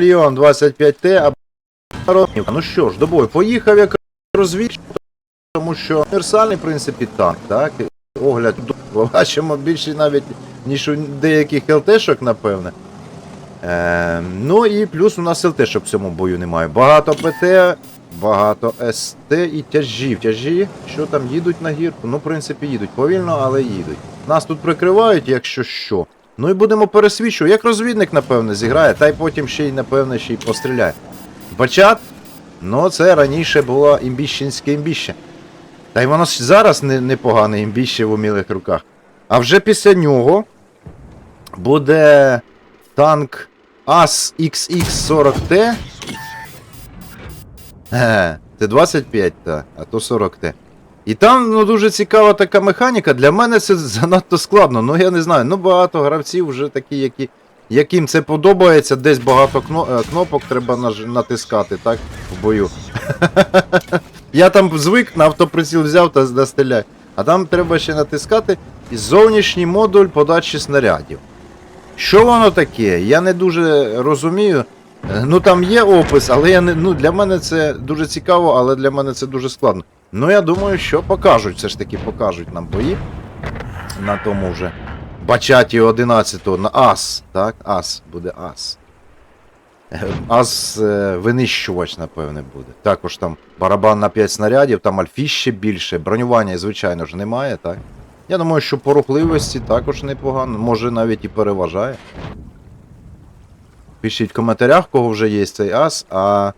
Ліон 25Т або Ну що ж, до бою, поїхав як розвідчик, тому що універсальний, в принципі, танк, так? Огляд бачимо більше навіть, ніж у деяких ЛТшок, напевне. Е, ну і плюс у нас ЛТшок в цьому бою немає. Багато ПТ, багато СТ і тяжів. Тяжі, що там їдуть на гірку? Ну, в принципі, їдуть повільно, але їдуть. Нас тут прикривають, якщо що. Ну і будемо пересвічувати. Як розвідник, напевне, зіграє, та й потім ще й, напевне, ще й постріляє. Бачат? Ну, це раніше було імбіщенське імбіще. Та й воно зараз не, непогане імбіще в умілих руках. А вже після нього буде танк АС XX40T. Е, Це 25 та, а то 40Т. І там ну, дуже цікава така механіка. Для мене це занадто складно. Ну я не знаю. Ну багато гравців вже такі, які, яким це подобається. Десь багато е, кнопок треба наж, натискати, так, в бою. Я там звик на автоприціл взяв та настріляю. А там треба ще натискати і зовнішній модуль подачі снарядів. Що воно таке? Я не дуже розумію. Е, Ну там є опис, але я не. Ну для мене це дуже цікаво, але для мене це дуже складно. Ну я думаю, що покажуть, все ж таки покажуть нам бої. На тому вже. Бачаті 11-го на АС, так? АС, буде АС. Е, АС е, винищувач, напевне, буде. Також там барабан на 5 снарядів, там альфіще більше, бронювання, звичайно ж, немає, так? Я думаю, що по рухливості також непогано, може навіть і переважає. Пишіть в коментарях, кого вже є цей ас, а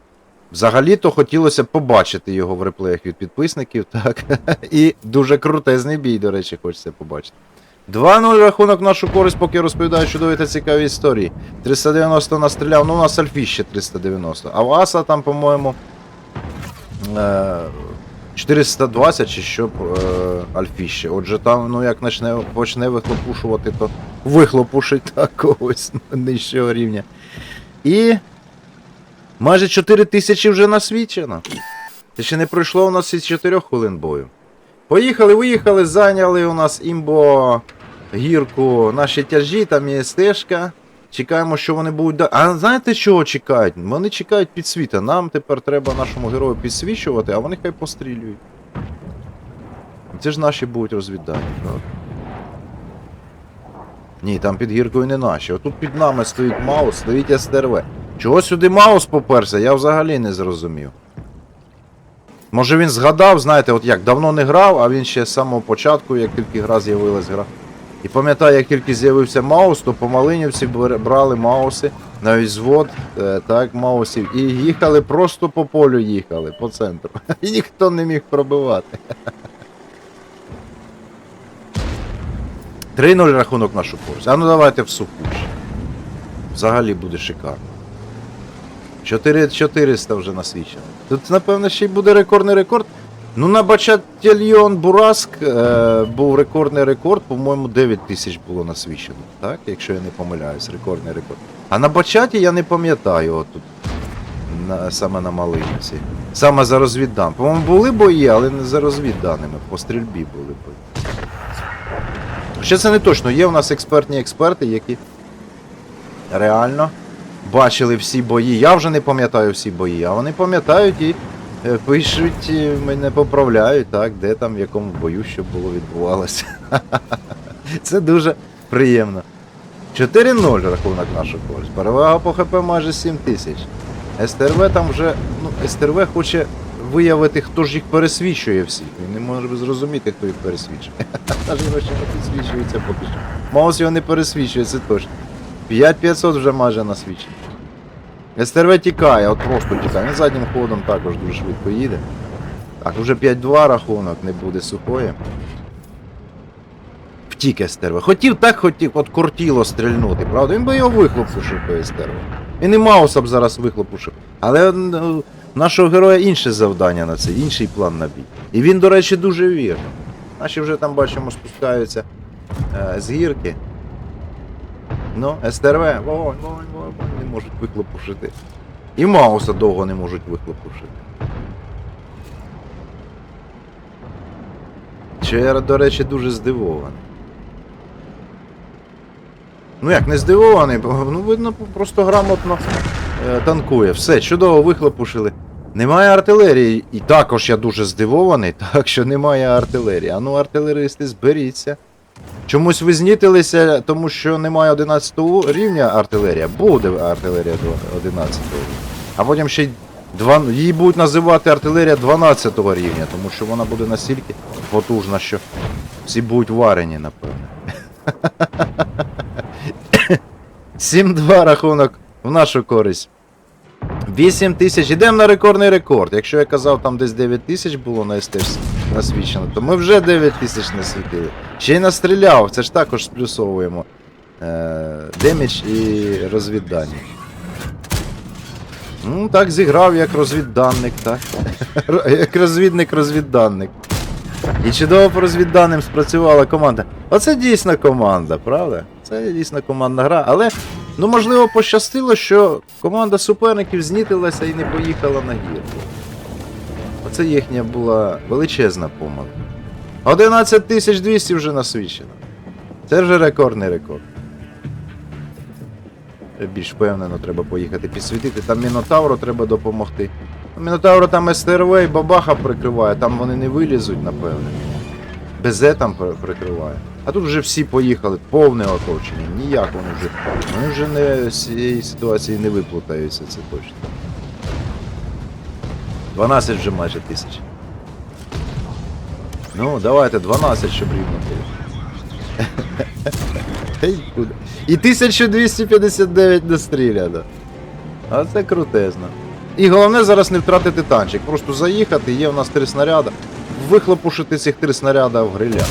взагалі-то хотілося побачити його в реплеях від підписників, так. І дуже крутезний бій, до речі, хочеться побачити. 2-0 рахунок в нашу користь, поки розповідаю чудові та цікаві історії. 390 настріляв, ну у нас Альфіще 390. А в Аса там, по-моєму. Е, 420 чи що е, Альфіще. Отже, там, ну як почне, почне вихлопушувати, то вихлопушить так когось нижчого рівня. І майже 4 тисячі вже насвічено. Це ще не пройшло у нас і 4 хвилин бою. Поїхали, виїхали, зайняли у нас імбо гірку наші тяжі, там є стежка. Чекаємо, що вони будуть. да- А знаєте, чого чекають? Вони чекають підсвіта. Нам тепер треба нашому герою підсвічувати, а вони хай пострілюють. Це ж наші будуть розвіддані, правда? Ні, там під гіркою не наші. Отут під нами стоїть Маус, стоїть СТРВ. Чого сюди Маус поперся, я взагалі не зрозумів. Може він згадав, знаєте, от як давно не грав, а він ще з самого початку, як тільки гра з'явилась гра. І пам'ятаю, як тільки з'явився Маус, то по Малинівці брали Мауси, навіть звод е, так, Маусів, і їхали просто по полю їхали, по центру. І ніхто не міг пробивати. 3-0 рахунок нашу користь. А ну давайте в суху. Взагалі буде шикарно. 4400 вже насвічено. Тут, напевно, ще й буде рекордний рекорд. Ну, на Бачатільйон Бураск е, був рекордний рекорд, по-моєму, 9 тисяч було насвічено, так? Якщо я не помиляюсь, рекордний рекорд. А на Бачаті я не пам'ятаю отут. На, саме на Малинівці. Саме за розвіддан. По-моєму, були бої, але не за розвідданими. По стрільбі були бої. Ще це не точно. Є у нас експертні експерти, які реально бачили всі бої. Я вже не пам'ятаю всі бої, а вони пам'ятають і е, пишуть, і мене поправляють, так, де там, в якому бою що було відбувалося. Це дуже приємно. 4-0 рахунок нашу користь. Перевага по ХП майже 7 тисяч. СТРВ там вже. Ну, СТРВ хоче виявити, хто ж їх пересвічує всіх. Він не може зрозуміти, хто їх пересвічує. Аж його ще не підсвічується поки що. Маус його не пересвічує, це точно. 5500 вже майже на насвічено. СТРВ тікає, от просто тікає. Він заднім ходом також дуже швидко їде. Так, вже 5-2 рахунок, не буде сухої. Втік СТРВ. Хотів так хотів, от кортіло стрільнути, правда? Він би його вихлопушив той СТРВ. І Мауса б зараз вихлопушив. Але ну, нашого героя інше завдання на це, інший план на бій. І він, до речі, дуже вірний. Наші вже там бачимо спускаються е, з гірки. Ну, СТРВ, вогонь, вогонь, вогонь, не можуть вихлопушити. І Мауса довго не можуть вихлопушити. Що я, до речі, дуже здивований. Ну як, не здивований, бо, ну видно, просто грамотно е, танкує. Все, чудово вихлопушили. Немає артилерії. І також я дуже здивований, так що немає артилерії. А ну, артилеристи, зберіться. Чомусь ви знітилися, тому що немає 11 рівня артилерія. Буде артилерія 11 рівня. А потім ще й два... її будуть називати артилерія 12 рівня, тому що вона буде настільки потужна, що всі будуть варені, напевно. 7-2 рахунок в нашу користь. 8 тисяч. Ідемо на рекордний рекорд. Якщо я казав, там десь 9 тисяч було на СТ насвічено, то ми вже 9 тисяч насвітили. Ще й настріляв, це ж також сплюсовуємо. Е, і розвіддані. Ну, так зіграв як розвідданник, так. як розвідник-розвідданник. І чудово по розвідданим спрацювала команда. Оце дійсно команда, правда? Це дійсно командна гра, але ну можливо пощастило, що команда суперників знітилася і не поїхала на гірку. Оце їхня була величезна помилка. 11200 вже насвідчено. Це вже рекордний рекорд. Більш впевнено треба поїхати підсвітити. Там Мінотавру треба допомогти. Мінотавру там СТРВ і бабаха прикриває, там вони не вилізуть, напевне. БЗ там прикриває. А тут вже всі поїхали, повне оточення. Ніяк вони вже. Вони вже не з цієї ситуації не виплутаються, це точно. 12 вже майже тисяч. Ну, давайте 12, щоб рівно було. І 1259 настріляно. А це крутезно. І головне зараз не втратити танчик. Просто заїхати, є в нас три снаряда. Вихлопушити цих три снаряда в гриля.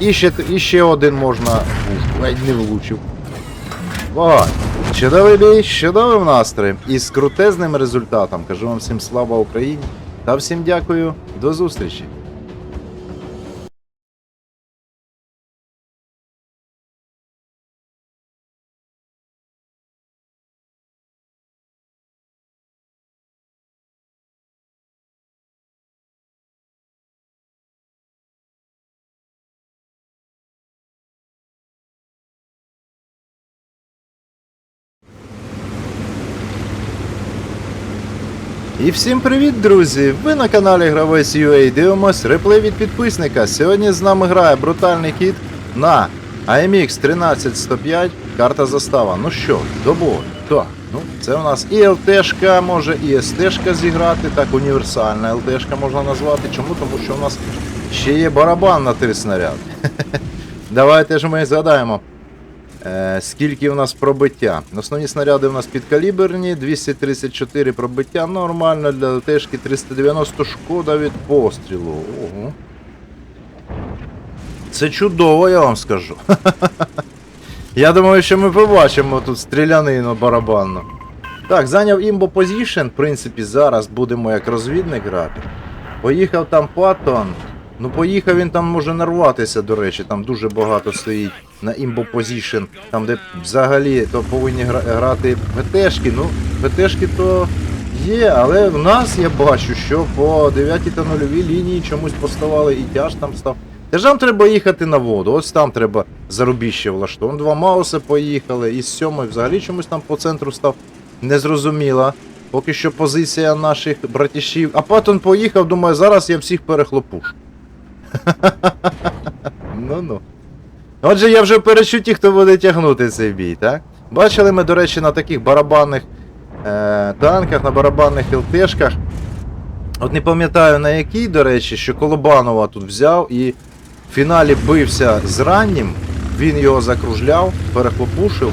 І ще, і ще один можна. Уж, не влучив. Ой, чудовий бій, чудовим настроєм і з крутезним результатом. Кажу вам всім слава Україні та всім дякую. До зустрічі. І всім привіт, друзі! Ви на каналі Гравець UA дивимось реплей від підписника. Сьогодні з нами грає брутальний кіт на AMX 13105, карта застава. Ну що, до бою. Так, ну це у нас і ЛТшка може, і СТшка зіграти, так універсальна ЛТшка можна назвати. Чому? Тому що у нас ще є барабан на три снаряди. Давайте ж ми згадаємо. Е, скільки у нас пробиття? Основні снаряди у нас підкаліберні, 234 пробиття, нормально для ЛТшки 390 шкода від пострілу. Ого. Це чудово, я вам скажу. Я думаю, що ми побачимо тут стрілянину барабанну. Так, зайняв імбо позішн, в принципі, зараз будемо як розвідник грати. Поїхав там Паттон. Ну поїхав він там може нарватися, до речі, там дуже багато стоїть на імбо позішн, там де взагалі то повинні гра- грати ВТшки. Ну, ВТшки то є, але в нас я бачу, що по 9 та 0 лінії чомусь поставали і тяж там став. Тяжам треба їхати на воду, ось там треба зарубіще влаштовувати. Два мауси поїхали, і з сьомої взагалі чомусь там по центру став. Незрозуміла. Поки що позиція наших братішів. А Паттон поїхав, думаю, зараз я всіх перехлопушу. Ну-ну. Отже, я вже в перечутті, хто буде тягнути цей бій, так? Бачили ми, до речі, на таких барабанних е, танках, на барабанних ЛТшках. От не пам'ятаю на якій, до речі, що Колобанова тут взяв і в фіналі бився з раннім, він його закружляв, перехлопушив,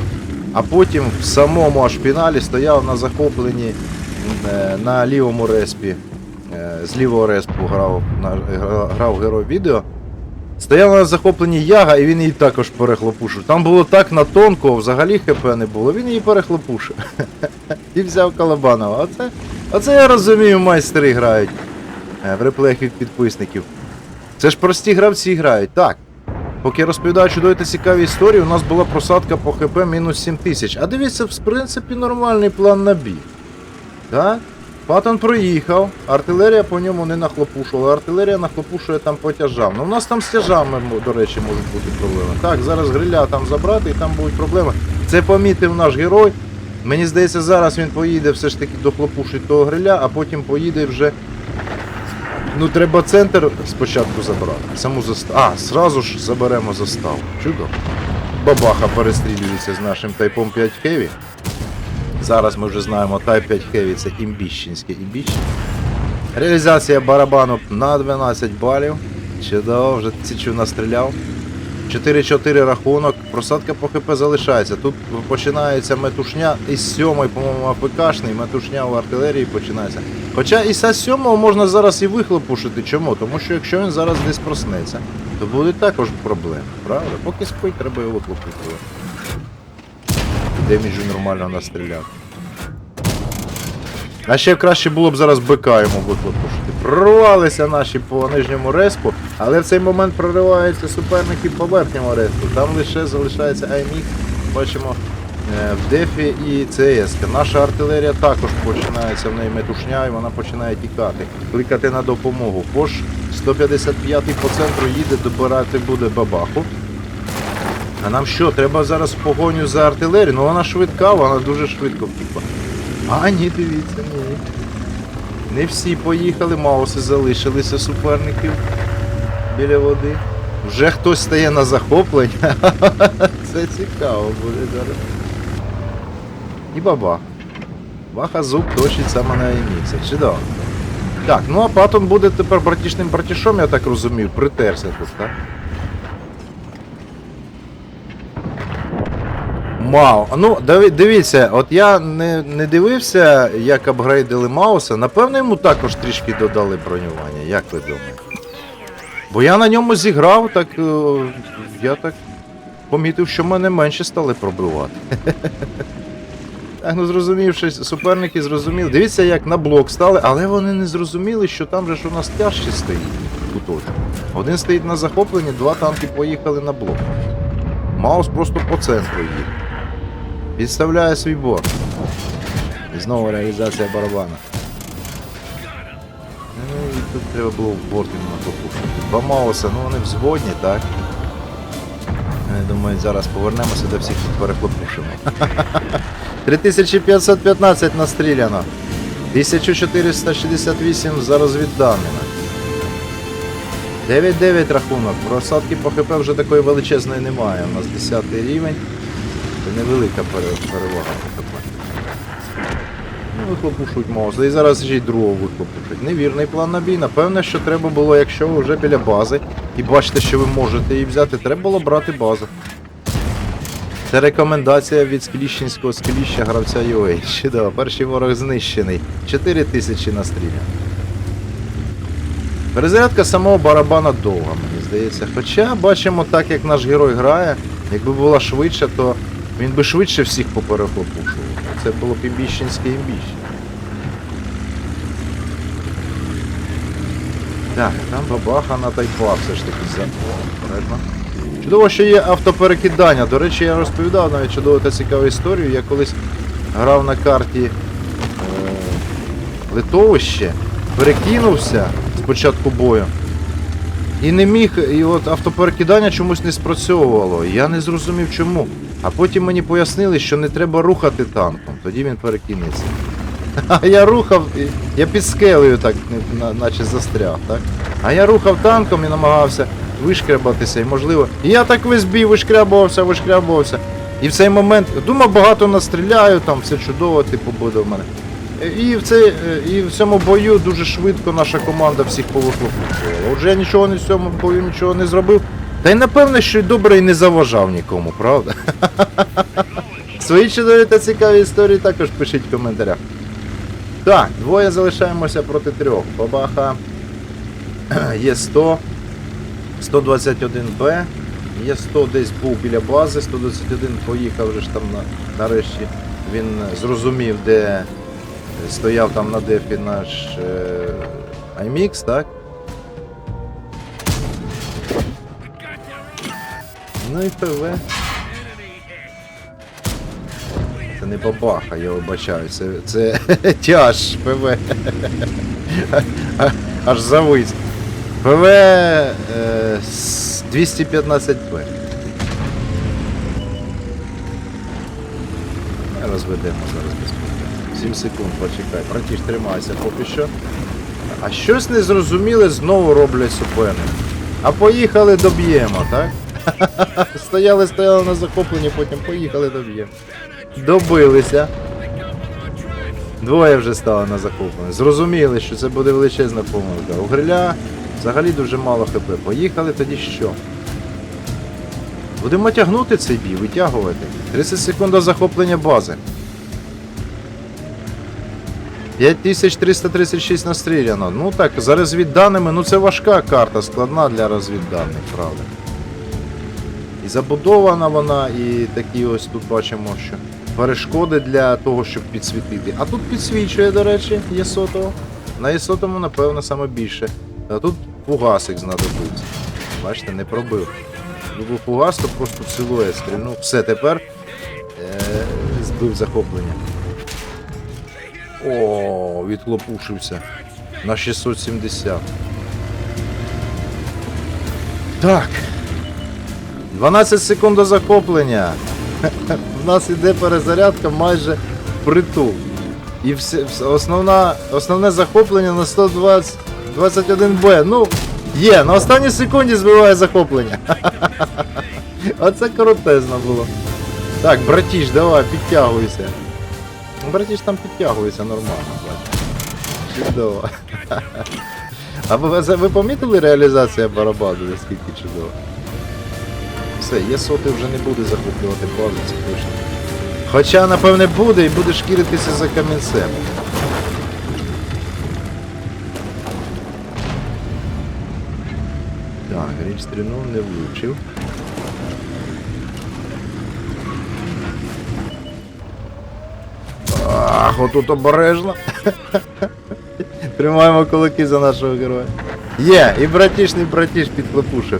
а потім в самому аж фіналі стояв на захопленні е, на лівому респі. Е, з лівого респу грав, грав герой відео. Стояв на захопленні яга, і він її також перехлопушив. Там було так на тонко, взагалі ХП не було, він її перехлопушив. І взяв Калабанова. Оце, оце я розумію, майстри грають е, в реплеях від підписників. Це ж прості гравці грають. Так. Поки я розповідаю чудові та цікаві історії, у нас була просадка по ХП мінус 7 тисяч. А дивіться, в принципі, нормальний план на бій. Так? Паттон проїхав, артилерія по ньому не нахлопушувала, артилерія нахлопушує там по тяжам. Ну у нас там з тяжами, до речі, можуть бути проблеми. Так, зараз гриля там забрати і там будуть проблеми. Це помітив наш герой. Мені здається, зараз він поїде все ж таки до хлопушить того гриля, а потім поїде вже. Ну, треба центр спочатку забрати. Саму заставу. А, зразу ж заберемо заставу. Чудо. Бабаха перестрілюється з нашим тайпом 5 Heavy. Зараз ми вже знаємо, Type 5 Heavy це імбіщенське імбіще. Реалізація барабану на 12 балів. Чудово, вже цічу настріляв. 4-4 рахунок, просадка по ХП залишається. Тут починається метушня із 7, по-моєму, АПКшний, метушня в артилерії починається. Хоча і з 7 можна зараз і вихлопушити. Чому? Тому що якщо він зараз десь проснеться, то будуть також проблеми, правда? Поки спить, треба його вихлопити. Деміджу нормально настріляв. А ще краще було б зараз БК йому вихлопушити. Прорвалися наші по нижньому респу, але в цей момент прориваються суперники по верхньому респу. Там лише залишається аймік, бачимо е, в дефі і ЦС. Наша артилерія також починається в неї метушня і вона починає тікати. Кликати на допомогу. Пош 155 по центру їде, добирати буде бабаху. А нам що, треба зараз погоню за артилерію? Ну вона швидка, вона дуже швидко втікла. А, ні, дивіться, ні. Не всі поїхали, мауси залишилися суперників біля води. Вже хтось стає на захоплення. Це цікаво буде зараз. І баба. Баха зуб точить саме на еміці. Чудово. Так, ну а Патон буде тепер братішним братішом, я так розумію, притерся тут, так? Мау. Ну, дивіться, от я не, не дивився, як апгрейдили Мауса. Напевно, йому також трішки додали бронювання, як ви думаєте? Бо я на ньому зіграв, так е, я так помітив, що мене менше стали пробивати. Так, ну зрозумівши, суперники зрозуміли. Дивіться, як на блок стали, але вони не зрозуміли, що там же ж у нас тяжче стоїть куточок. Один стоїть на захопленні, два танки поїхали на блок. Маус просто по центру їде. Підставляє свій борт. І знову реалізація барабана. Ну і тут треба було в борт йому накопушити. Два Мауса, ну вони взводні, так? Я думаю, зараз повернемося до всіх тут перехлопушимо. 3515 настріляно. 1468 за розвідданими. 9-9 рахунок. Просадки по ХП вже такої величезної немає. У нас 10 рівень. Це невелика перевага. Ну, вихлопушують мозли. І зараз ще й другого вихлопушують. Невірний план на бій. Напевне, що треба було, якщо ви вже біля бази і бачите, що ви можете її взяти, треба було брати базу. Це рекомендація від Скліщенського скліща гравця UA. Чудово, перший ворог знищений. 4 тисячі настріляно. Перезарядка самого барабана довга, мені здається. Хоча бачимо так, як наш герой грає, якби була швидше, то він би швидше всіх поперехлопушував. Це було б імбіщенське імбіще. Так, там бабаха на тайпа все ж таки за. Чудово, що є автоперекидання. До речі, я розповідав навіть чудову та цікаву історію. Я колись грав на карті е, литовище, перекинувся з початку бою. І не міг, і от автоперекидання чомусь не спрацьовувало. Я не зрозумів чому. А потім мені пояснили, що не треба рухати танком, тоді він перекинеться. А я рухав, я під скелею так, наче застряг, так? А я рухав танком і намагався вишкрябатися, і можливо. І я так весь бій вишкрябувався, вишкрябувався. І в цей момент думав, багато настріляю, там все чудово, типу, буде в мене. І в, цей, і в цьому бою дуже швидко наша команда всіх повихлопувала. Отже, я нічого не в цьому бою нічого не зробив. Та й напевне, що й добре і не заважав нікому, правда? Свої чудові та цікаві історії також пишіть в коментарях. Так, двоє залишаємося проти трьох. Бабаха є 100, 121Б, є 100 десь був біля бази, 121 поїхав вже ж там на, нарешті. Він зрозумів, де стояв там на дефі наш е, IMX, так? Ну і ПВ. Це не бабаха, я вибачаю, це, це тяж ПВ. Аж завис. ПВ е, 215П. розведемо зараз без проблем. 7 секунд, почекай. Братіш, тримайся поки що. А щось незрозуміле знову роблять суперник. А поїхали доб'ємо, так? Стояли, стояли на захопленні, потім поїхали доб'ємо. Добилися. Двоє вже стало на захопленні. Зрозуміли, що це буде величезна помилка. У гриля взагалі дуже мало хп. Поїхали тоді що? Будемо тягнути цей бій, витягувати. 30 секунд захоплення бази. 5336 настріляно. Ну так, за розвідданими, ну це важка карта, складна для розвідданих, правда. І забудована вона, і такі ось тут бачимо, що перешкоди для того, щоб підсвітити. А тут підсвічує, до речі, Єсотого. На Єсотому, напевно, саме більше. А тут фугасик знадобився. Бачите, не пробив. Був фугас, то просто силует стрільнув. Все, тепер е- збив захоплення. О, відхлопушився. На 670. Так. 12 секунд до захоплення. У нас іде перезарядка майже притул. І все, основна, основне захоплення на 120 21Б. Ну, є, на останній секунді збиває захоплення. Оце крутезно було. Так, братіш, давай, підтягуйся. Ну, Братіш там підтягується нормально, бачиш. Чудово. А ви, ви помітили реалізація барабану, наскільки чудово? Все, є соти вже не буде захоплювати базу, це. Хоча, напевне, буде і буде шкіритися за камінцем. Так, річ стрільнув не влучив. Ах, отут обережно. Тримаємо кулаки за нашого героя. Є, і братішний братіш підхлопушив.